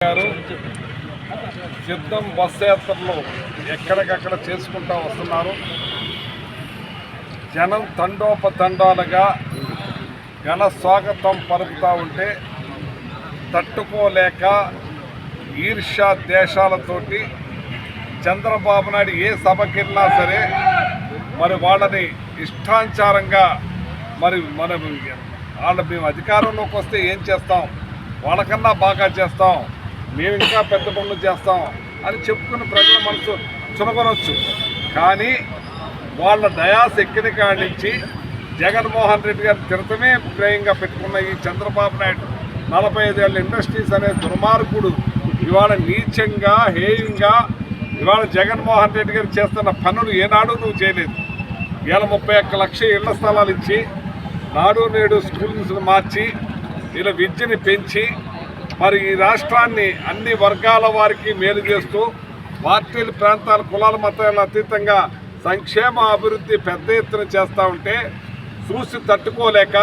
గారు సిద్ధం బస్ యాత్రలు ఎక్కడికక్కడ చేసుకుంటూ వస్తున్నారు. జనం తండోపతండాలుగా ఘన స్వాగతం పలుకుతూ ఉంటే తట్టుకోలేక ఈర్ష్యా దేశాలతోటి చంద్రబాబు నాయుడు ఏ సభకెళ్ళినా సరే మరి వాళ్ళని ఇష్టానుసారంగా మరి మనం వాళ్ళ మేము అధికారంలోకి వస్తే ఏం చేస్తాం? వాళ్ళకన్నా బాగా చేస్తాం. మేము ఇంకా పెద్ద పనులు చేస్తాం అని చెప్పుకుని ప్రజల మనసు చునకొనవచ్చు కానీ వాళ్ళ డయాస్ ఎక్కిన కాడి నుంచి జగన్మోహన్ రెడ్డి గారు తిరతమే ప్రేయంగా పెట్టుకున్న ఈ చంద్రబాబు నాయుడు నలభై ఐదేళ్ళ ఇండస్ట్రీస్ అనే దుర్మార్గుడు ఇవాళ నీచంగా హేయంగా ఇవాళ జగన్మోహన్ రెడ్డి గారు చేస్తున్న పనులు ఏనాడు నువ్వు చేయలేదు. ఇవాళ ముప్పై ఒక్క లక్ష ఇళ్ళ స్థలాలు ఇచ్చి నాడు నేడు స్కూల్స్ మార్చి ఇలా విద్యని పెంచి మరి ఈ రాష్ట్రాన్ని అన్ని వర్గాల వారికి మేలు చేస్తూ పార్టీలు ప్రాంతాల కులాల మతాల అతీతంగా సంక్షేమ అభివృద్ధి పెద్ద ఎత్తున చేస్తూ ఉంటే చూసి తట్టుకోలేక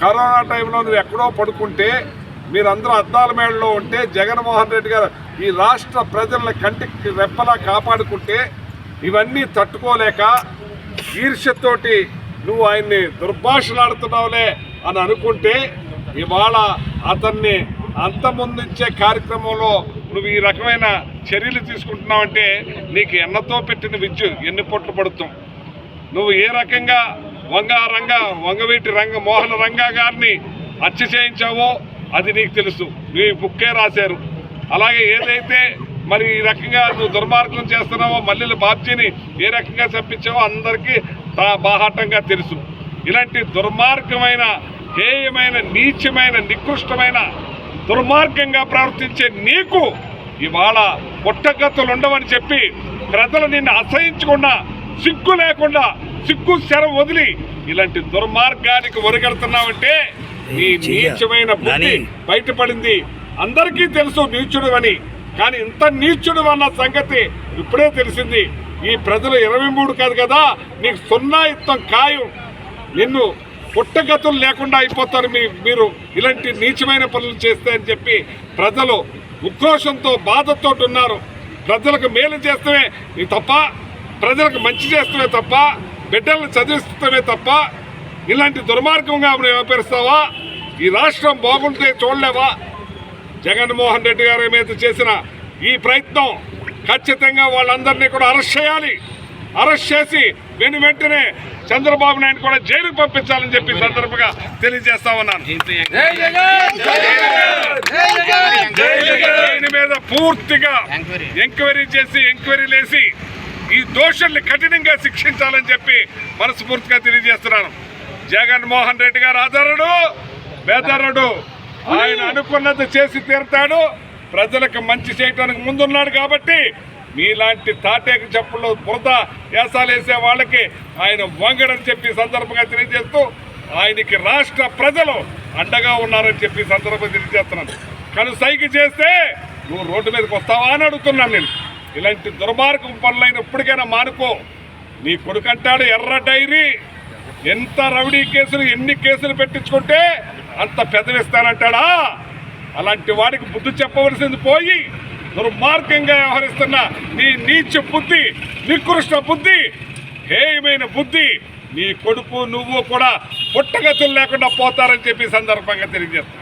కరోనా టైంలో నువ్వు ఎక్కడో పడుకుంటే మీరందరూ అద్దాల మేడలో ఉంటే జగన్మోహన్ రెడ్డి గారు ఈ రాష్ట్ర ప్రజల కంటికి రెప్పలా కాపాడుకుంటే ఇవన్నీ తట్టుకోలేక ఈర్ష్యతోటి నువ్వు ఆయన్ని దుర్భాషలాడుతున్నావులే అని అనుకుంటే ఇవాళ అతన్ని అంతమొందించే కార్యక్రమంలో నువ్వు ఈ రకమైన చర్యలు తీసుకుంటున్నావంటే నీకు ఎన్నతో పెట్టిన విద్య ఎన్ని పొట్లు పడుతాం. నువ్వు ఏ రకంగా వంగ రంగ వంగవీటి రంగ మోహన రంగా గారిని హత్య చేయించావో అది నీకు తెలుసు. నీ బుక్కే రాశారు. అలాగే ఏదైతే మరి ఈ రకంగా నువ్వు దుర్మార్గం చేస్తున్నావో మల్లెల బాబ్జీని ఏ రకంగా చంపించావో అందరికీ తా- బాహాటంగా తెలుసు. ఇలాంటి దుర్మార్గమైన హేయమైన నీచమైన నికృష్టమైన దుర్మార్గంగా ప్రవర్తించే నీకు ఇవాళ పుట్టగతులు ఉండవని చెప్పి ప్రజలు నిన్ను అసహించకుండా సిగ్గు లేకుండా సిగ్గు శర వదిలి ఇలాంటి దుర్మార్గానికి ఒరిగెడుతున్నావంటే నీ నీచమైన బుద్ధి బయటపడింది. అందరికీ తెలుసు నీచుడు అని. కానీ ఇంత నీచుడు అన్న సంగతి ఇప్పుడే తెలిసింది. ఈ ప్రజలు ఇరవై మూడు కాదు కదా నీకు సున్నా యుద్ధం ఖాయం. నిన్ను పుట్టగతులు లేకుండా అయిపోతారు మీ మీరు ఇలాంటి నీచమైన పనులు చేస్తే అని చెప్పి ప్రజలు ఉక్రోషంతో బాధతో ఉన్నారు. ప్రజలకు మేలు చేస్తమే తప్ప ప్రజలకు మంచి చేస్తమే తప్ప బిడ్డలను చదివిస్తమే తప్ప ఇలాంటి దుర్మార్గంగా వ్యవహరిస్తావా? ఈ రాష్ట్రం బాగుంటే చూడలేవా? జగన్మోహన్ రెడ్డి గారి మీద చేసిన ఈ ప్రయత్నం ఖచ్చితంగా వాళ్ళందరినీ కూడా అరెస్ట్ చేయాలి. అరెస్ట్ చేసి వెను వెంటనే చంద్రబాబు నాయుడు కూడా జైలుకు పంపించాలని చెప్పి సందర్భంగా తెలియజేస్తా ఉన్నాను దీని మీద పూర్తిగా ఎంక్వైరీ చేసి ఎంక్వైరీ లేసి ఈ దోషుల్ని కఠినంగా శిక్షించాలని చెప్పి మనస్ఫూర్తిగా తెలియజేస్తున్నాను జగన్మోహన్ రెడ్డి గారు ఆధారుడు బెదరుడు ఆయన అనుకున్నది చేసి తీరుతాడు ప్రజలకు మంచి చేయడానికి ముందున్నాడు కాబట్టి మీలాంటి తాటేక చెప్పుల్లో బురద వేసాలేసే వాళ్ళకి ఆయన వంగడని చెప్పి సందర్భంగా తెలియజేస్తూ ఆయనకి రాష్ట్ర ప్రజలు అండగా ఉన్నారని చెప్పి సందర్భంగా తెలియజేస్తున్నాను. కానీ సైకి చేస్తే నువ్వు రోడ్డు మీదకి వస్తావా అని అడుగుతున్నాను నేను. ఇలాంటి దుర్మార్గం పనులైన ఎప్పటికైనా మానుకో. నీ కొడుకంటాడు ఎర్ర డైరీ. ఎంత రౌడీ కేసులు ఎన్ని కేసులు పెట్టించుకుంటే అంత పెదవిస్తానంటాడా? అలాంటి వాడికి బుద్ధి చెప్పవలసింది పోయి దుర్మార్గంగా వ్యవహరిస్తున్న నీ నీచ బుద్ధి నికృష్ట బుద్ధి హేయమైన బుద్ధి నీ కొడుకు నువ్వు కూడా పుట్టగతులు లేకుండా పోతారని చెప్పి సందర్భంగా తెలియజేస్తాను